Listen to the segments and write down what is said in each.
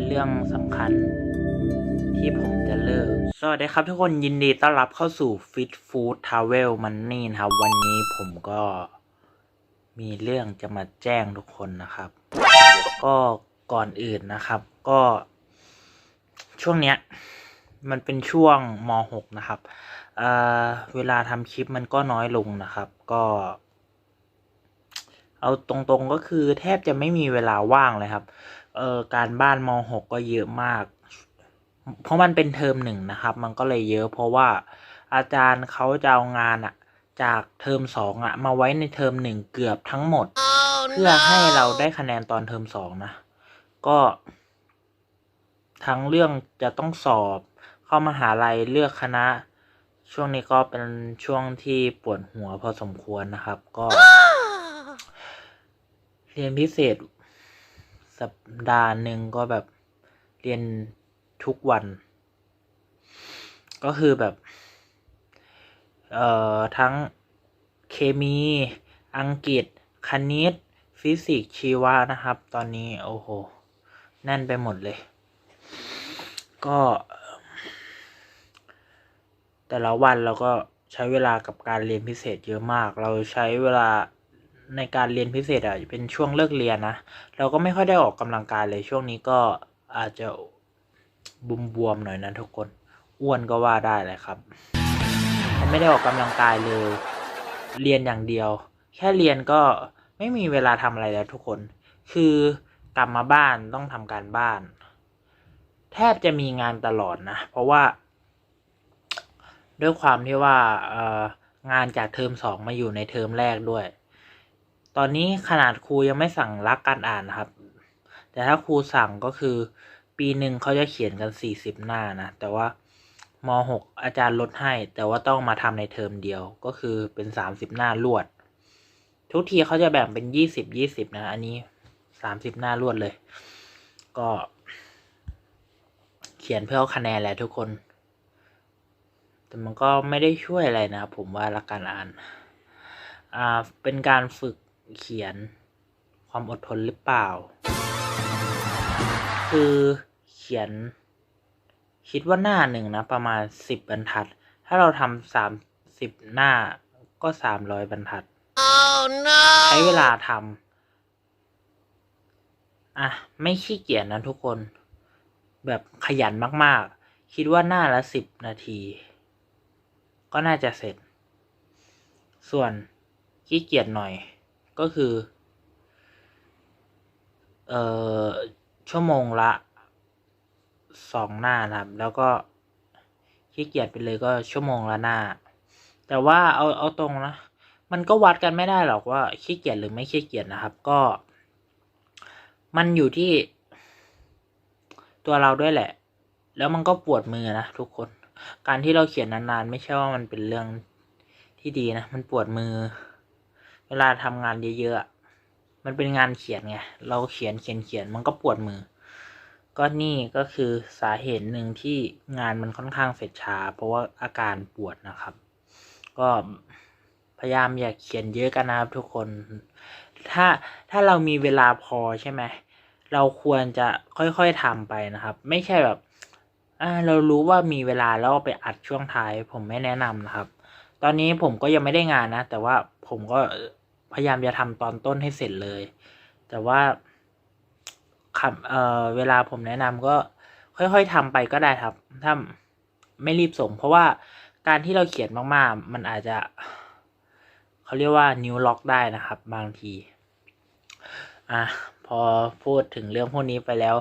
เป็นเรื่องสำคัญ ที่ผมจะเลิก สวัสดีครับทุกคนยินดีต้อนรับเข้าสู่ Fit Food Travel Money นะครับ วันนี้ผมก็มีเรื่องจะมาแจ้งทุกคนนะครับ ก็ก่อนอื่นนะครับ ก็ช่วงเนี้ยมันเป็นช่วงม .6 นะครับเอ่อเวลาทำคลิปมันก็น้อยลงนะครับ ก็ เอาตรงๆก็คือแทบจะไม่มีเวลาว่างเลยครับ เอ่อการบ้านม .6 ก็เยอะมาก เพราะมันเป็นเทอมหนึ่งนะครับ มันก็เลยเยอะ เพราะว่าอาจารย์เขาจะเอางานอะจากเทอมสองอะมาไว้ในเทอมหนึ่งเกือบทั้งหมดเพื่อให้เราได้คะแนนตอนเทอมสองนะ ก็ทั้งเรื่องจะต้องสอบเข้ามหาลัยเลือกคณะ ช่วงนี้ก็เป็นช่วงที่ปวดหัวพอสมควรนะครับ ก็ เรียนพิเศษ สัปดาห์หนึ่งก็แบบเรียนทุกวัน ก็คือแบบ เอ่อ ทั้งเคมี อังกฤษ คณิต ฟิสิกส์ ชีวะนะครับ ตอนนี้ โอ้โห แน่นไปหมดเลย ก็ แต่ละวันเราก็ใช้เวลากับการเรียนพิเศษเยอะมาก เราใช้เวลา ในการเรียนพิเศษอะเป็นช่วงเลิกเรียนนะ เราก็ไม่ค่อยได้ออกกำลังกายเลยช่วงนี้ก็อาจจะบุมบวมๆหน่อยนะทุกคนอ้วนก็ว่าได้เลยครับไม่ได้ออกกำลังกายเลย เรียนอย่างเดียว แค่เรียนก็ไม่มีเวลาทำอะไรแล้วทุกคน คือกลับมาบ้านต้องทำการบ้าน แทบจะมีงานตลอดนะ เพราะว่า ด้วยความที่ว่าเอองานจากเทอมสองมาอยู่ในเทอมแรกด้วย ตอนนี้ขนาดครูยังไม่สั่งรักการอ่านนะครับ แต่ถ้าครูสั่งก็คือ ปีหนึ่งเขาจะเขียนกันสี่สิบหน้านะ แต่ว่ามหกอาจารย์ลดให้ แต่ว่าต้องมาทำในเทอมเดียวก็คือเป็นสามสิบหน้ารวด ทุกทีเขาจะแบ่งเป็นยี่สิบยี่สิบนะ อันนี้สามสิบหน้ารวดเลย ก็ เขียนเพื่อเอาคะแนนแหละทุกคน แต่มันก็ไม่ได้ช่วยอะไรนะผมว่าละการอ่าน อ่า เป็นการฝึก เขียนความอดทนหรือเปล่า คือเขียน คิดว่าหน้าหนึ่งนะ ประมาณสิบบรรทัด ถ้าเราทำสามสิบหน้าก็สามร้อยบรรทัด Oh no! ใช้เวลาทำอะ ไม่ขี้เกียจนะทุกคน แบบขยันมากๆ คิดว่าหน้าละสิบนาที ก็น่าจะเสร็จ ส่วนขี้เกียจหน่อย ก็คือเอ่อชั่วโมงละสองหน้านะครับ แล้วก็ขี้เกียจไปเลยก็ชั่วโมงละหน้า แต่ว่าเอาเอาตรงนะ มันก็วัดกันไม่ได้หรอกว่าขี้เกียจหรือไม่ขี้เกียจนะครับ ก็ มันอยู่ที่ตัวเราด้วยแหละ แล้วมันก็ปวดมือนะทุกคน การที่เราเขียนนานๆ ไม่ใช่ว่ามันเป็นเรื่องที่ดีนะ มันปวดมือ เวลาทำงานเยอะๆ มันเป็นงานเขียนไง เราเขียนเขียนเขียนมันก็ปวดมือ ก็นี่ก็คือสาเหตุหนึ่งที่งานมันค่อนข้างเสร็จช้า เพราะว่าอาการปวดนะครับ ก็พยายามอย่าเขียนเยอะกันนะครับทุกคน ถ้าถ้าเรามีเวลาพอใช่ไหม เราควรจะค่อยๆทำไปนะครับ ไม่ใช่แบบเรารู้ว่ามีเวลาแล้วไปอัดช่วงท้าย ผมไม่แนะนำนะครับ ตอนนี้ผมก็ยังไม่ได้งานนะ แต่ว่าผมก็ พยายามจะทำตอนต้นให้เสร็จเลย แต่ว่าคำเอ่อเวลาผมแนะนำก็ค่อยๆทำไปก็ได้ครับ ถ้าไม่รีบส่ง เพราะว่าการที่เราเขียนมากๆ มันอาจจะเขาเรียกว่านิ้วล็อกได้นะครับ บางที อะพอพูดถึงเรื่องพวกนี้ไปแล้ว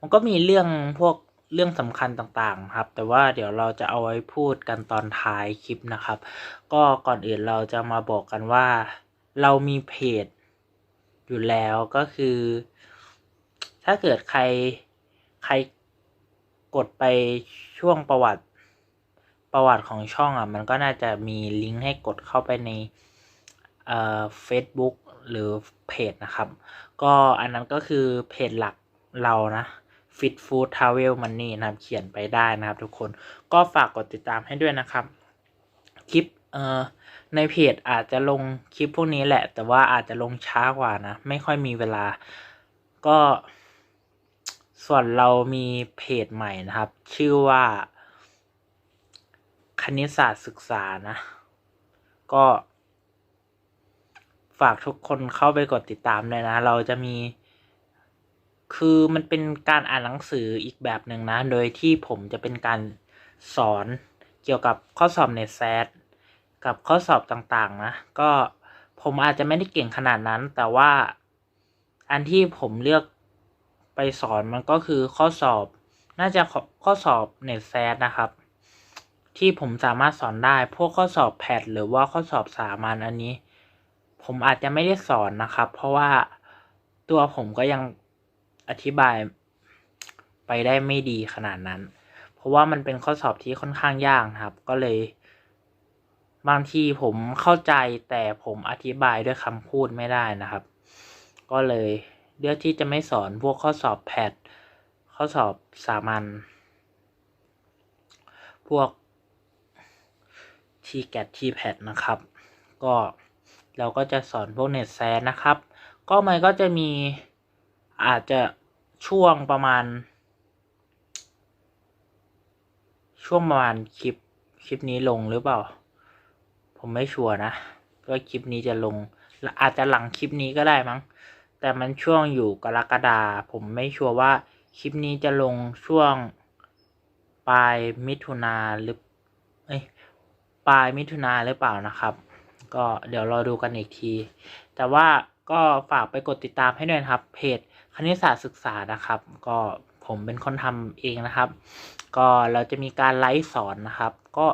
มันก็มีเรื่องพวกเรื่องสำคัญต่างๆครับ แต่ว่าเดี๋ยวเราจะเอาไว้พูดกันตอนท้ายคลิปนะครับ ก็ก่อนอื่นเราจะมาบอกกันว่า เรามีเพจอยู่แล้วก็คือ ถ้าเกิดใครใครกดไปช่วงประวัติประวัติของช่องอะ มันก็น่าจะมีลิงก์ให้กดเข้าไปในเอ่อ Facebook หรือเพจนะครับ ก็อันนั้นก็คือเพจหลักเรานะ Fit Food Travel Money นะครับ เขียนไปได้นะครับทุกคนก็ฝากกดติดตามให้ด้วยนะครับ คลิป เอ่อในเพจอาจจะลงคลิปพวกนี้แหละ แต่ว่าอาจจะลงช้ากว่านะ ไม่ค่อยมีเวลา ก็ ส่วนเรามีเพจใหม่นะครับ ชื่อว่า คณิตศาสตร์ศึกษานะ ก็ ฝากทุกคนเข้าไปกดติดตามเลยนะ เราจะมี คือมันเป็นการอ่านหนังสืออีกแบบหนึ่งนะ โดยที่ผมจะเป็นการสอนเกี่ยวกับข้อสอบเน็ตแซด กับข้อสอบต่างๆนะ ก็ผมอาจจะไม่ได้เก่งขนาดนั้น แต่ว่าอันที่ผมเลือกไปสอนมันก็คือข้อสอบ น่าจะข้อขอสอบเน็ตแซดนะครับ ที่ผมสามารถสอนได้ พวกข้อสอบแพทหรือว่าข้อสอบสามัญอันนี้ ผมอาจจะไม่ได้สอนนะครับ เพราะว่าตัวผมก็ยังอธิบายไปได้ไม่ดีขนาดนั้น เพราะว่ามันเป็นข้อสอบที่ค่อนข้างยากครับ ก็เลย บางทีผมเข้าใจแต่ผมอธิบายด้วยคำพูดไม่ได้นะครับ ก็เลยเลือกที่จะไม่สอนพวกข้อสอบแพทข้อสอบสามัญพวกทีแกตทีแพดนะครับ ก็เราก็จะสอนพวกเน็ตแซนนะครับ ก็มันก็จะมีอาจจะช่วงประมาณ ช่วงประมาณคลิป คลิปนี้ลงหรือเปล่า ผมไม่ชัวร์นะว่าคลิปนี้จะลง อาจจะหลังคลิปนี้ก็ได้มั้ง แต่มันช่วงอยู่กรกฎาผมไม่ชัวร์ว่าคลิปนี้จะลงช่วงปลายมิถุนาหรือเอ้ยปลายมิถุนาหรือเปล่านะครับ ก็เดี๋ยวรอดูกันอีกที แต่ว่าก็ฝากไปกดติดตามให้ด้วยครับ เพจคณิตศาสตร์ศึกษานะครับ ก็ ผมเป็นคนทำเองนะครับ ก็เราจะมีการไลฟ์สอนนะครับ ก็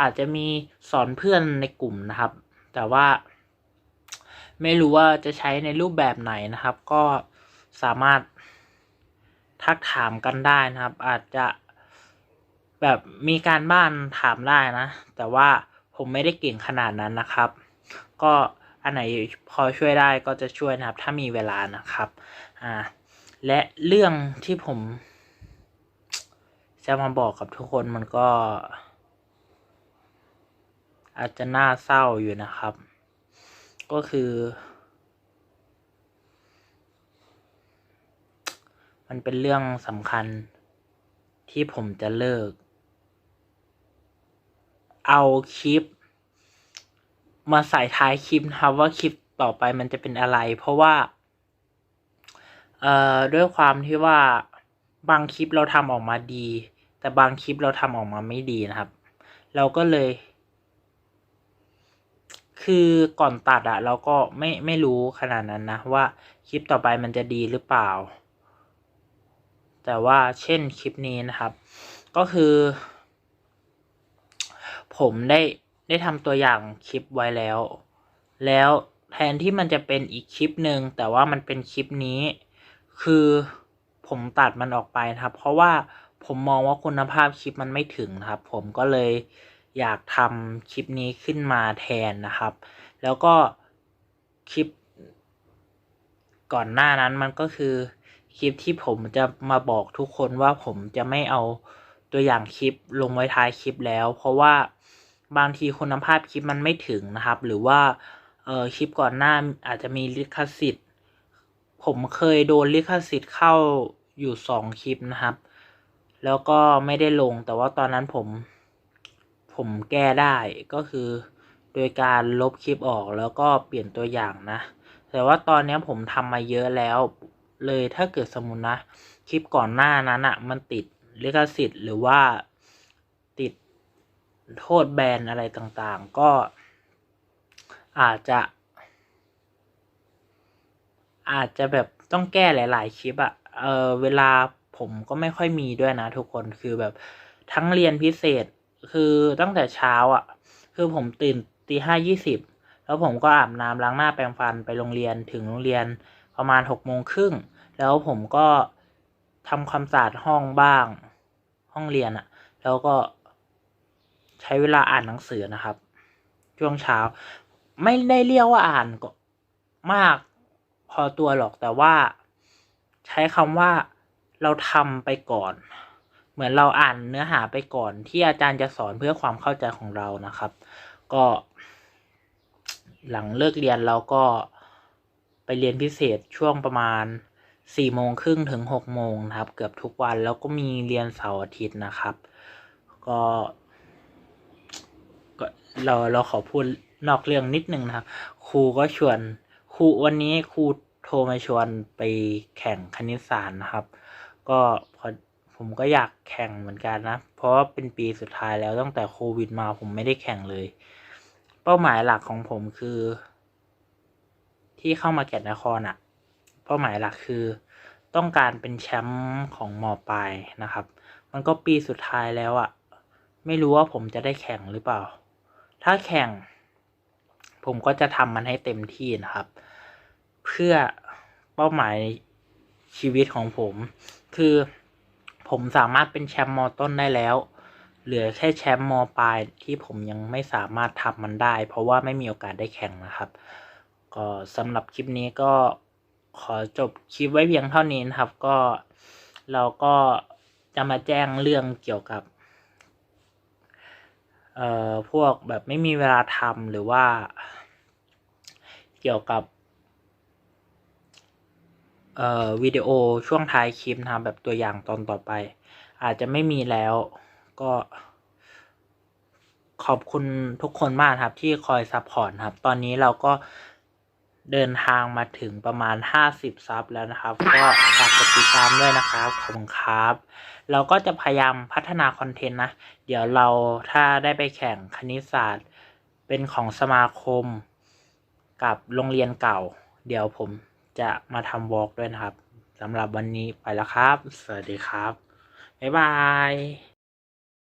อาจจะมีสอนเพื่อนในกลุ่มนะครับ แต่ว่า ไม่รู้ว่าจะใช้ในรูปแบบไหนนะครับ ก็สามารถทักถามกันได้นะครับ อาจจะแบบมีการบ้านถามได้นะ แต่ว่าผมไม่ได้เก่งขนาดนั้นนะครับ ก็อันไหนพอช่วยได้ก็จะช่วยนะครับ ถ้ามีเวลานะครับ อ่า และเรื่องที่ผม จะมาบอกกับทุกคนมันก็ อาจจะน่าเศร้าอยู่นะครับ ก็คือ มันเป็นเรื่องสำคัญที่ผมจะเลิก เอาคลิป มาใส่ท้ายคลิปนะครับว่าคลิปต่อไปมันจะเป็นอะไร เพราะว่า เอ่อด้วยความที่ว่าบางคลิปเราทำออกมาดี แต่บางคลิปเราทำออกมาไม่ดีนะครับ เราก็เลย คือก่อนตัดอะเราก็ไม่ไม่รู้ขนาดนั้นนะ ว่าคลิปต่อไปมันจะดีหรือเปล่า แต่ว่าเช่นคลิปนี้นะครับ ก็คือ ผมได้ได้ทำตัวอย่างคลิปไว้แล้ว แล้วแทนที่มันจะเป็นอีกคลิปหนึ่งแต่ว่ามันเป็นคลิปนี้ คือผมตัดมันออกไปนะครับ เพราะว่าผมมองว่าคุณภาพคลิปมันไม่ถึงนะครับ ผมก็เลยอยากทำคลิปนี้ขึ้นมาแทนนะครับ แล้วก็คลิป ก่อนหน้านั้นมันก็คือคลิปที่ผมจะมาบอกทุกคนว่าผมจะไม่เอาตัวอย่างคลิปลงไว้ท้ายคลิปแล้ว เพราะว่าบางทีคุณภาพคลิปมันไม่ถึงนะครับ หรือว่าเออคลิปก่อนหน้าอาจจะมีลิขสิทธิ์ ผมเคยโดนลิขสิทธิ์เข้าอยู่สองคลิปนะครับ แล้วก็ไม่ได้ลงแต่ว่าตอนนั้นผม ผมแก้ได้ก็คือ โดยการลบคลิปออกแล้วก็เปลี่ยนตัวอย่างนะ แต่ว่าตอนนี้ผมทำมาเยอะแล้ว เลยถ้าเกิดสมมุตินะ คลิปก่อนหน้านั้นอะ่ะ มันติดลิขสิทธิ์หรือว่าติดโทษแบนอะไรต่างๆ ก็อาจจะ อาจจะแบบต้องแก้หลาย ๆ คลิปอะเออเวลาผมก็ไม่ค่อยมีด้วยนะทุกคนคือแบบทั้งเรียนพิเศษคือตั้งแต่เช้าอะคือผมตื่นตีห้ายี่สิบแล้วผมก็อาบน้ำล้างหน้าแปรงฟันไปโรงเรียนถึงโรงเรียนประมาณหกโมงครึ่งแล้วผมก็ทำความสะอาดห้องบ้าง ห้องเรียนอะแล้วก็ใช้เวลาอ่านหนังสือนะครับ ช่วงเช้า ไม่ได้เรียกว่าอ่านก็มาก พอตัวหรอกแต่ว่า ใช้คำว่าเราทำไปก่อน เหมือนเราอ่านเนื้อหาไปก่อน ที่อาจารย์จะสอนเพื่อความเข้าใจของเรานะครับ ก็ หลังเลิกเรียนเราก็ไปเรียนพิเศษช่วงประมาณสี่โมงครึ่งถึงหกโมงนะครับ เกือบทุกวันแล้วก็มีเรียนเสาร์อาทิตย์นะครับ ก็ก็เราเราขอพูดนอกเรื่องนิดนึงนะครับ ครูก็ชวน ครูวันนี้ครูโทรมาชวนไปแข่งคณิตศาสตร์นะครับ ก็พอผมก็อยากแข่งเหมือนกันนะ เพราะว่าเป็นปีสุดท้ายแล้วตั้งแต่โควิดมาผมไม่ได้แข่งเลย เป้าหมายหลักของผมคือ ที่เข้ามาแก่นนครอะ่ะ เป้าหมายหลักคือ ต้องการเป็นแชมป์ของมอปลายนะครับ มันก็ปีสุดท้ายแล้วอะ่ะ ไม่รู้ว่าผมจะได้แข่งหรือเปล่า ถ้าแข่ง ผมก็จะทำมันให้เต็มที่นะครับ เพื่อเป้าหมายชีวิตของผม คือผมสามารถเป็นแชมป์มต้นได้แล้ว เหลือแค่แชมป์มปลายที่ผมยังไม่สามารถทำมันได้ เพราะว่าไม่มีโอกาสได้แข่งนะครับ ก็สำหรับคลิปนี้ก็ขอจบคลิปไว้เพียงเท่านี้นะครับ ก็เราก็จะมาแจ้งเรื่องเกี่ยวกับ เอ่อ พวกแบบไม่มีเวลาทำหรือว่า เกี่ยวกับเอ่อวิดีโอช่วงท้ายคลิปนะครับแบบตัวอย่างตอนต่อไป อาจจะไม่มีแล้วก็ ขอบคุณทุกคนมากครับที่คอยซัพพอร์ตครับ ตอนนี้เราก็เดินทางมาถึงประมาณ 50 ซับแล้วนะครับ ก็ฝากกดติดตามด้วยนะครับ ขอบคุณครับ เราก็จะพยายามพัฒนาคอนเทนต์นะ เดี๋ยวเราถ้าได้ไปแข่งคณิตศาสตร์ เป็นของสมาคม กับโรงเรียนเก่า เดี๋ยวผมจะมาทำวอล์กด้วยนะครับสำหรับวันนี้ไปแล้วครับ สวัสดีครับ บ๊ายบาย